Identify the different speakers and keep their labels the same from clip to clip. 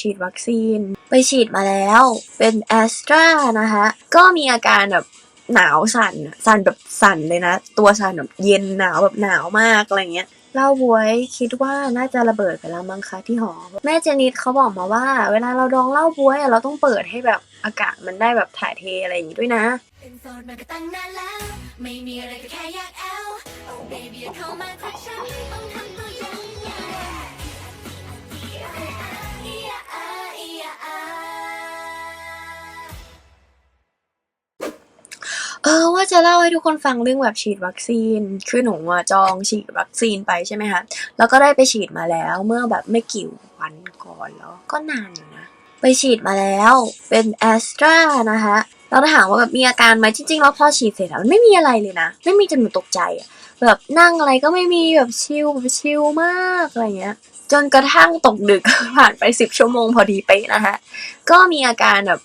Speaker 1: ฉีดวัคซีน ไปฉีดมาแล้วเป็นแอสตรานะคะก็มีอาการแบบหนาวสั่นสั่นแบบสั่นเลยนะ ตัวสั่นแบบเย็นหนาวแบบหนาวมากอะไรเงี้ยเล่าบวยคิดว่าน่าจะระเบิดไปแล้วมั้งคะที่หอ แม่เจนิดเขาบอกมาว่า เวลาเราดองเล้าบวยเราต้องเปิดให้แบบอากาศมันได้แบบถ่ายเทอะไรอย่างงี้ด้วยนะ
Speaker 2: เป็นโสดมาก็ตั้งนานแล้ว ไม่มีอะไรก็แค่อยากแอล baby เข้ามาทักฉันไม่ต้องทำ ว่า
Speaker 1: จะเล่าให้ทุกคนฟังเรื่องแบบฉีดวัคซีน คือหนูอะจองฉีดวัคซีนไปใช่ไหมคะ แล้วก็ได้ไปฉีดมาแล้วเมื่อแบบไม่กี่วันก่อนแล้ว ก็นานอยู่นะ ไปฉีดมาแล้วเป็นแอสตรานะคะแล้วถามว่าแบบมีอาการไหมจริงๆแล้วพอฉีดเสร็จแล้วมันไม่มีอะไรเลยนะ ไม่มีจนหนูตกใจอะแบบนั่งอะไรก็ไม่มีแบบชิลแบบชิลมากอะไรเงี้ย จนกระทั่งตกดึกผ่านไปสิบชั่วโมงพอดีเป๊ะนะคะก็มีอาการแบบ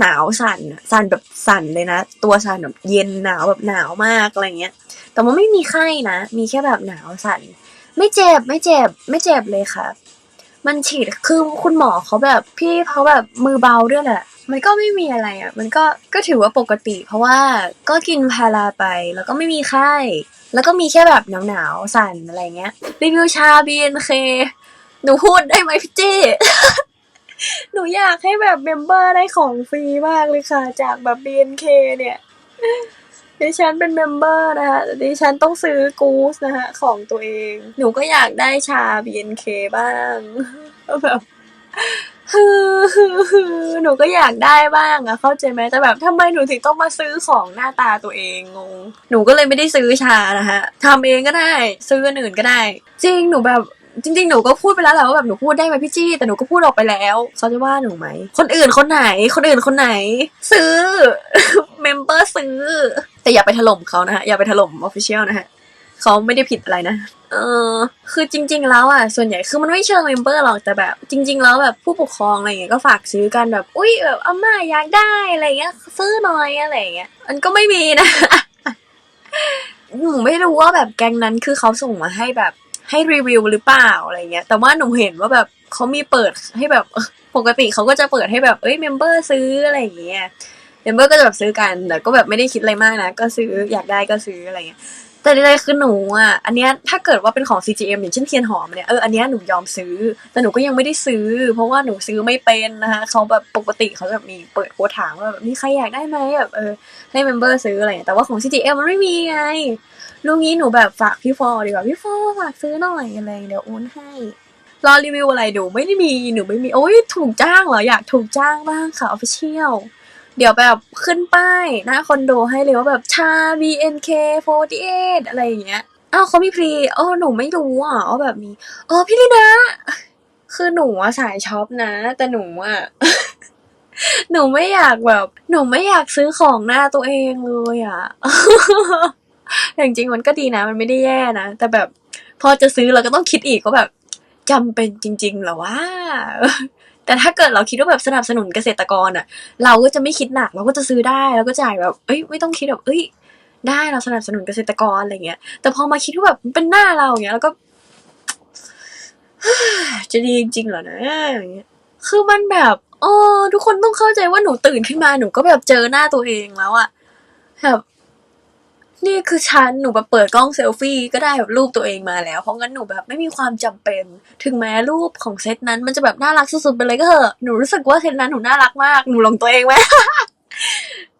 Speaker 1: หนาวสั่นอะสั่นแบบสั่นเลยนะ ตัวสั่นแบบเย็นหนาวแบบหนาวมากอะไรเงี้ย แต่มันไม่มีไข้นะ มีแค่แบบหนาวสั่น ไม่เจ็บไม่เจ็บ ไม่เจ็บเลยค่ะ มันฉีดคือคุณหมอเขาแบบพี่เขาแบบมือเบาด้วยแหละ มันก็ไม่มีอะไรอะ มันก็ก็ถือว่าปกติ เพราะว่าก็กินพาราไปแล้วก็ไม่มีไข้ แล้วก็มีแค่แบบหนาวๆสั่นอะไรเงี้ยรีวิวชา BNK หนูพูดได้ไหมพี่เจ้ หนูอยากให้แบบเมมเบอร์ได้ของฟรีมากเลยค่ะ จากแบบ BNK เนี่ย ดิฉันเป็นเมมเบอร์นะคะแต่ดิฉันต้องซื้อกูสนะคะของตัวเอง หนูก็อยากได้ชา BNK บ้างแบบฮือฮือฮือหนูก็อยากได้บ้างอะเข้าใจไหมแต่แบบทำไมหนูถึงต้องมาซื้อของหน้าตาตัวเองงงหนูก็เลยไม่ได้ซื้อชานะคะทำเองก็ได้ ซื้ออันอื่นก็ได้ จริงหนูแบบ จริง ๆ หนูก็พูดไปแล้วแหละว่าแบบหนูพูดได้ไหมพี่จี้ แต่หนูก็พูดออกไปแล้ว เขาจะว่าหนูไหม คนอื่นคนไหน คนอื่นคนไหน ซื้อ เมมเบอร์ซื้อ แต่อย่าไปถล่มเขานะฮะ อย่าไปถล่มออฟฟิเชียลนะฮะเขาไม่ได้ผิดอะไรนะ เออ คือจริง ๆ แล้วอะ ส่วนใหญ่คือมันไม่เชิงเมมเบอร์หรอก แต่แบบ จริง ๆ แล้วแบบผู้ปกครองอะไรเงี้ยก็ฝากซื้อกันแบบ อุ้ยแบบอาม่าอยากได้อะไรเงี้ย ซื้อหน่อยอะไรเงี้ย มันก็ไม่มีนะ หนูไม่รู้ว่าแบบแกงนั้นคือเขาส่งมาให้แบบ ให้รีวิวหรือเปล่าอะไรเงี้ย แต่ว่าหนูเห็นว่าแบบเขามีเปิดให้แบบปกติเขาก็จะเปิดให้แบบเอ้ยเมมเบอร์ซื้ออะไรอย่างเงี้ยเมมเบอร์ก็จะแบบซื้อกันแต่ก็แบบไม่ได้คิดอะไรมากนะก็ซื้ออยากได้ก็ซื้ออะไรเงี้ยแต่ใดๆคือหนูอะ อันเนี้ยถ้าเกิดว่าเป็นของ CGM อย่างเช่นเทียนหอมเนี่ย เออ อันเนี้ยหนูยอมซื้อ แต่หนูก็ยังไม่ได้ซื้อ เพราะว่าหนูซื้อไม่เป็นนะคะเขาแบบปกติเขาแบบมีเปิดโพสต์ถามว่าแบบมีใครอยากได้ไหมแบบเออให้เมมเบอร์ซื้ออะไรเงี้ยแต่ว่าของ CGM มันไม่มีไง ลูกนี้หนูแบบฝากพี่ฟอดีกว่าพี่ฟอฝากซื้อหน่อยอะไรเดี๋ยวโอนให้รอรีวิวอะไรดูไม่ได้มีหนูไม่มีโอ้ยถูกจ้างเหรออยากถูกจ้างบ้างค่ะ official เดี๋ยวแบบขึ้นป้ายหน้าคอนโดให้เลยว่าแบบชา BNK48 อะไรอย่างเงี้ยอ้าวเขามีพรีเออหนูไม่รู้อะว่าแบบมีเออพี่ลีนะคือหนูอะสายช็อปนะ แต่หนูอะหนูไม่อยากแบบ หนูไม่อยากซื้อของหน้าตัวเองเลยอะ แต่จริงๆมันก็ดีนะ มันไม่ได้แย่นะ แต่แบบพอจะซื้อเราก็ต้องคิดอีกว่าแบบจำเป็นจริงๆหรอวะแต่ถ้าเกิดเราคิดว่าแบบสนับสนุนเกษตรกรอะ เราก็จะไม่คิดหนักเราก็จะซื้อได้เราก็จ่ายแบบ เอ้ยไม่ต้องคิดแบบเอ้ย ได้เราสนับสนุนเกษตรกรอะไรเงี้ย แต่พอมาคิดว่าแบบเป็นหน้าเราอย่างเงี้ยแล้วก็จะดีจริงๆเหรอนะอย่างเงี้ยคือมันแบบเออทุกคนต้องเข้าใจว่าหนูตื่นขึ้นมาหนูก็แบบเจอหน้าตัวเองแล้วอะแบบ นี่คือฉันหนูแบบเปิดกล้องเซลฟี่ก็ได้แบบรูปตัวเองมาแล้ว เพราะงั้นหนูแบบไม่มีความจำเป็น ถึงแม้รูปของเซตนั้นมันจะแบบน่ารักสุดๆไปเลยก็เถอะหนูรู้สึกว่าเซตนั้นหนูน่ารักมากหนูหลงตัวเองไหม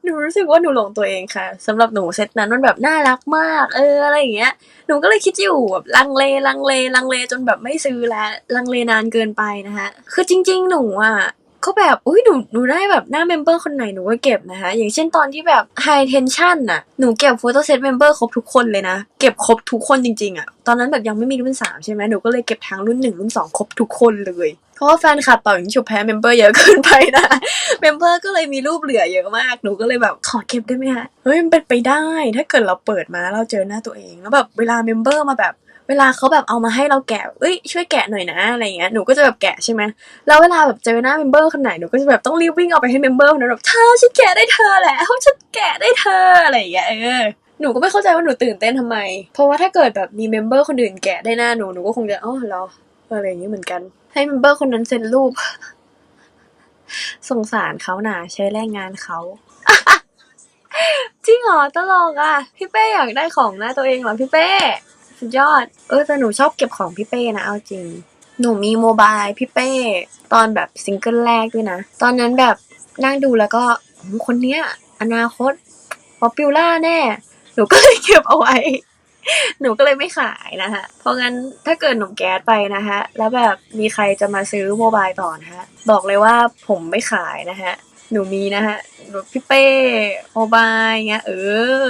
Speaker 1: หนูรู้สึกว่าหนูหลงตัวเองค่ะสำหรับหนูเซตนั้นมันแบบน่ารักมาก เอออะไรอย่างเงี้ยหนูก็เลยคิดอยู่แบบลังเลลังเลลังเลจนแบบไม่ซื้อแล้วลังเลนานเกินไปนะคะคือจริง ๆ หนูอะ ก็แบบอุ้ยหนูหนูได้แบบหน้าเมมเบอร์คนไหนหนูก็เก็บนะคะ อย่างเช่นตอนที่แบบ High Tension น่ะหนูเก็บโฟโต้เซตเมมเบอร์ครบทุกคนเลยนะ เก็บครบทุกคนจริงๆอะตอนนั้นแบบยังไม่มีรุ่นสามใช่ไหมหนูก็เลยเก็บทั้งรุ่นหนึ่งรุ่นสองครบทุกคนเลย เพราะว่าแฟนคลับเป่ายิงฉุบแพ้เมมเบอร์เยอะเกินไปนะเมมเบอร์ก็เลยมีรูปเหลือเยอะมากหนูก็เลยแบบขอเก็บได้ไหมฮะเฮ้ยมันเป็นไปได้ ถ้าเกิดเราเปิดมาเราเจอหน้าตัวเองแล้วแบบเวลาเมมเบอร์มาแบบ เวลาเขาแบบเอามาให้เราแกะเอ้ยช่วยแกะหน่อยนะอะไรเงี้ยหนูก็จะแบบแกะใช่ไหมแล้วเวลาแบบเจอหน้าเมมเบอร์คนไหนหนูก็จะแบบต้องรีบวิ่งเอาไปให้เมมเบอร์คนนั้นแบบเธอฉันแกะได้เธอแล้วฉันแกะได้เธออะไรเงี้ยเออหนูก็ไม่เข้าใจว่าหนูตื่นเต้นทำไม เพราะว่าถ้าเกิดแบบมีเมมเบอร์คนอื่นแกะได้หน้าหนูหนูก็คงจะอ๋อเหรออะไรอย่างเงี้ยเหมือนกัน ให้เมมเบอร์คนนั้นเซ็นรูป สงสารเขาหนาใช้แรงงานเขาจริงเหรอตลกอะ พี่เป้อยากได้ของหน้าตัวเองเหรอพี่เป้ สุดยอด เออแต่หนูชอบเก็บของพี่เป้นะเอาจริง หนูมีโมบายพี่เป้ ตอนแบบซิงเกิลแรกด้วยนะ ตอนนั้นแบบนั่งดูแล้วก็คนเนี้ย อนาคตป๊อปปิล่าแน่ หนูก็เลยเก็บเอาไว้ หนูก็เลยไม่ขายนะคะเพราะงั้นถ้าเกิดหนุ่มแก๊สไปนะคะแล้วแบบมีใครจะมาซื้อโมบายต่อนะคะบอกเลยว่าผมไม่ขายนะคะหนูมีนะคะแบบพี่เป้โมบายเงี้ยเออ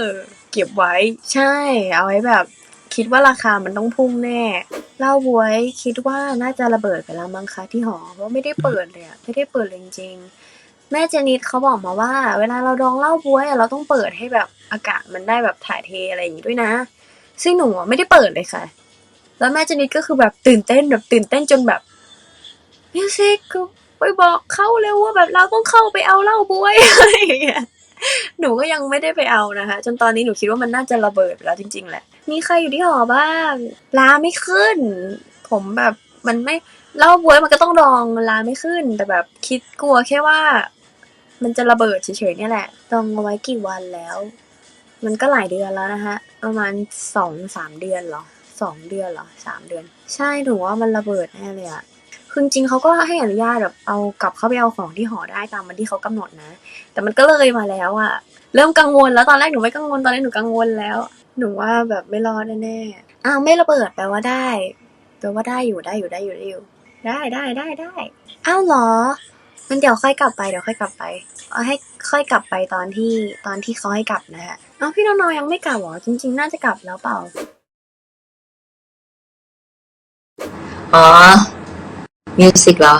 Speaker 1: เก็บไว้ใช่ เอาไว้แบบ คิดว่าราคามันต้องพุ่งแน่เหล้าบวยคิดว่าน่าจะระเบิดไปแล้วมั้งคะที่หอเพราะไม่ได้เปิดเลยอะไม่ได้เปิดเลยจริงๆแม่เจนิดเขาบอกมาว่า เวลาเราดองเหล้าบวยอะเราต้องเปิดให้แบบอากาศมันได้แบบถ่ายเทอะไรอย่างงี้ด้วยนะ ซึ่งหนูไม่ได้เปิดเลยค่ะ แล้วแม่เจนิดก็คือแบบตื่นเต้นแบบตื่นเต้นจนแบบมิวสิกคือไปบอกเขาเร็วว่าแบบเราต้องเข้าไปเอาเหล้าบวยอะไรอย่างเงี้ย หนูก็ยังไม่ได้ไปเอานะคะ จนตอนนี้หนูคิดว่ามันน่าจะระเบิดไปแล้วจริง ๆ แหละ มีใครอยู่ที่หอบ้างลาไม่ขึ้น ผมแบบมันไม่เล้าบวยมันก็ต้องดองลาไม่ขึ้น แต่แบบคิดกลัวแค่ว่า มันจะระเบิดเฉยๆเนี่ยแหละดองเอาไว้กี่วันแล้ว มันก็หลายเดือนแล้วนะคะประมาณสองสามเดือนหรอสองเดือนหรอสามเดือน ใช่หนูว่ามันระเบิดแน่เลยอะ คือจริงเขาก็ให้อนุญาตแบบเอากลับเข้าไปเอาของที่หอได้ตามวันที่เขากำหนดนะ แต่มันก็เลยมาแล้วอะเริ่มกังวลแล้วตอนแรกหนูไม่กังวลตอนนี้หนูกังวลแล้ว หนูว่าแบบไม่รอดแน่ๆอ้าวไม่ระเบิดแปลว่าได้แปลว่าได้อยู่ได้อยู่ได้อยู่ได้อยู่ได้ได้ได้ได้อ้าวเหรอมันเดี๋ยวค่อยกลับไปเดี๋ยวค่อยกลับไปเอาให้ค่อยกลับไปตอนที่ตอนที่เขาให้กลับนะฮะอ้าวพี่น้องๆยังไม่กลับเหรอจริง ๆ น่าจะกลับแล้วเปล่า
Speaker 3: อ๋อ มิวสิกเหรอ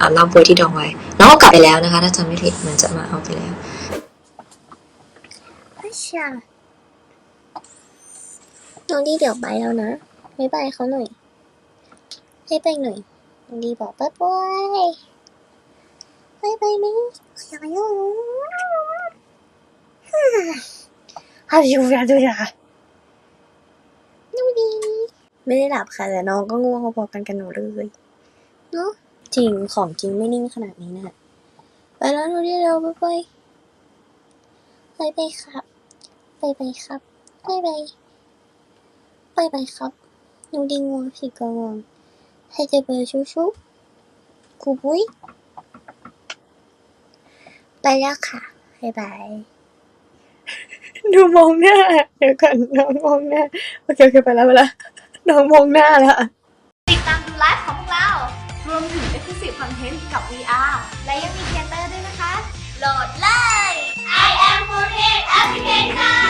Speaker 3: อาเล่าบวยที่ดองไว้ น้องก็กลับไปแล้วนะคะ ถ้าจำไม่ผิดเหมือนจะมาเอาไปแล้ว
Speaker 4: อาชาน้องดีเดี๋ยวไปแล้วนะบ๊ายบายเขาหน่อยให้ไปหน่อยน้องดีบอกบ๊ายบายบายบายไหมอยากอยู่ฮาอยู่ยาดูยาน้องดี
Speaker 1: ไม่ได้หลับค่ะแต่น้องก็ง่วงพอๆกันกับหนูเลย
Speaker 4: เนาะ
Speaker 1: จริงของจริงไม่นิ่งขนาดนี้นะ
Speaker 4: ไปแล้วน้องดีเดี๋ยวบ๊ายบายบายบายครับบายบายครับบายบายบายบายครับน้องดีง่วงพี่ก็ง่วงให้เจอเบอร์ชูชูกูบุ้ยไปแล้วค่ะบ๊ายบาย
Speaker 1: ดูมองหน้าเดี๋ยวก่อนน้องมองหน้าโอเคโอเคไปแล้วไปแล้วน้องมองหน้าแล้วอะ
Speaker 5: ติดตามดูไลฟ์ของพ วมถึง Exclusive Content กับ VR และยังมีเทเตอร์ด้วยนะคะ โหลดเลย I am f o o d Application